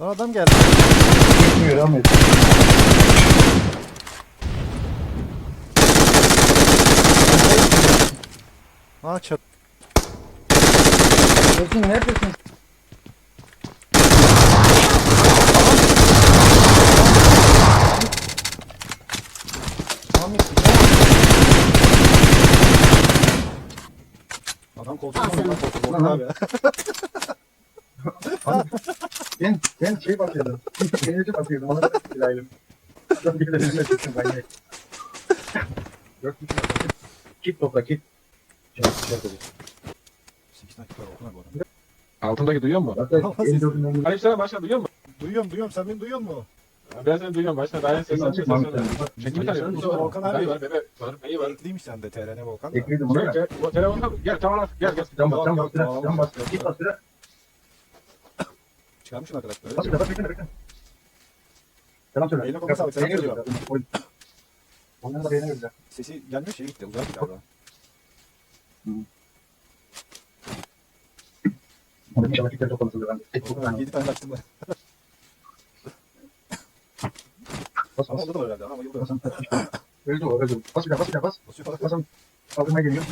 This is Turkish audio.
Lan adam geldi. Gitmiyor ama. Ha çat. Özgün neredesin? Ahmet, Adam koltuğuna adam koltuğuna abi. Ben, ben şey bakıyordum. Enerji bakıyordum. Ona da silahım. Ben bir de tuttum ben de. Dört kişi var. Kit topla kit. Şey, şey dedi. 8 dakika okuna bu arada. Altındaki duyuyor musun? Zaten en dördünden başla duyuyor musun? Duyuyorum duyuyorum sen beni duyuyor musun? Ben seni duyuyorum başla. Daha yeni sesini açık sesini. tanıyorum. Mustafa Volkan abi. Var bebe var. Beyi var. Ekliymiş sende TRN Volkan da. Ekledim onu Gel da. gel. O telefonla gel tamam artık gel gel. Can bas, can bas, can bas. Kit bas, biraz. Çıkarmışsın arkadaşlar. Bas, biraz, bas, bekle, bekle. Selam söyle. Eline koluna sağlık, selam Beğeni söylüyorum. vereceğim. Oy. Ondan da beğeni vereceğim. Sesi gelmiyor şey gitti uzak gitti abi. Hadi inşallah kitler toplantısı ben. Tek Volkan toplantısı. 7 tane açtım ben. Bas, Ama bas. oldu da herhalde ama yıldı. Öldü o, öldü. Bas bir daha, bas bir daha, bas. Basıyor falan. Basın. Kaldırmaya geliyor.